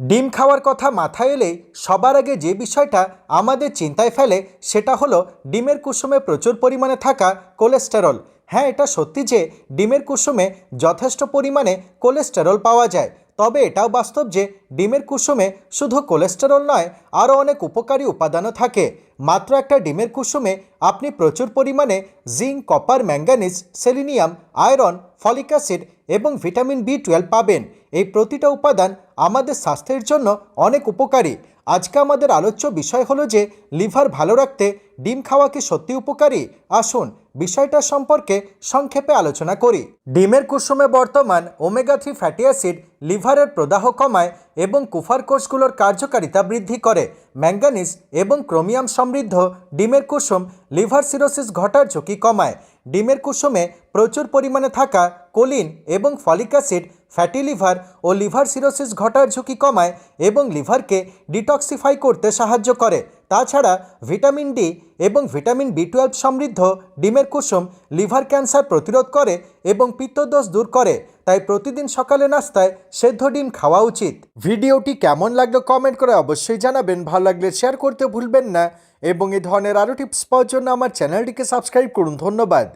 ডিম খাওয়ার কথা মাথায় এলেই সবার আগে যে বিষয়টা আমাদের চিন্তায় ফেলে সেটা হলো ডিমের কুসুমে প্রচুর পরিমাণে থাকা কোলেস্টেরল। হ্যাঁ এটা সত্যি যে ডিমের কুসুমে যথেষ্ট পরিমাণে কোলেস্টেরল পাওয়া যায়, তবে এটাও বাস্তব যে ডিমের কুসুমে শুধু কোলেস্টেরল নয়, আরও অনেক উপকারী উপাদানও থাকে। মাত্র একটা ডিমের কুসুমে আপনি প্রচুর পরিমাণে zinc, copper, manganese, selenium, iron, folic acid এবং ভিটামিন বি টুয়েলভ পাবেন। এই প্রতিটা উপাদান আমাদের স্বাস্থ্যের জন্য অনেক উপকারী। আজকে আমাদের আলোচ্য বিষয় হলো যে, লিভার ভালো রাখতে ডিম খাওয়া কি সত্যি উপকারী? আসুন বিষয়টা সম্পর্কে সংক্ষেপে আলোচনা করি। ডিমের কুসুমে বর্তমান ওমেগা থ্রি ফ্যাটি অ্যাসিড লিভারের প্রদাহ কমায় এবং কুফার কোষগুলোর কার্যকারিতা বৃদ্ধি করে। ম্যাঙ্গানিজ এবং ক্রোমিয়াম সমৃদ্ধ ডিমের কুসুম লিভার সিরোসিস ঘটার ঝুঁকি কমায়। ডিমের কুসুমে প্রচুর পরিমাণে থাকা কোলিন এবং ফলিক অ্যাসিড ফ্যাটি লিভার ও লিভার সিরোসিস ঘটার ঝুঁকি কমায় এবং লিভারকে ডিটক্সিফাই করতে সাহায্য করে। তাছাড়া ভিটামিন ডি এবং ভিটামিন বি টুয়েলভ সমৃদ্ধ ডিমের কুসুম লিভার ক্যান্সার প্রতিরোধ করে এবং পিত্তদোষ দূর করে। তাই প্রতিদিন সকালে নাস্তায় সেদ্ধ ডিম খাওয়া উচিত। ভিডিওটি কেমন লাগল কমেন্ট করে অবশ্যই জানাবেন। ভালো লাগলে শেয়ার করতে ভুলবেন না। এবং এই ধরনের আরও টিপস পাওয়ার জন্য আমার চ্যানেলটিকে সাবস্ক্রাইব করুন। ধন্যবাদ।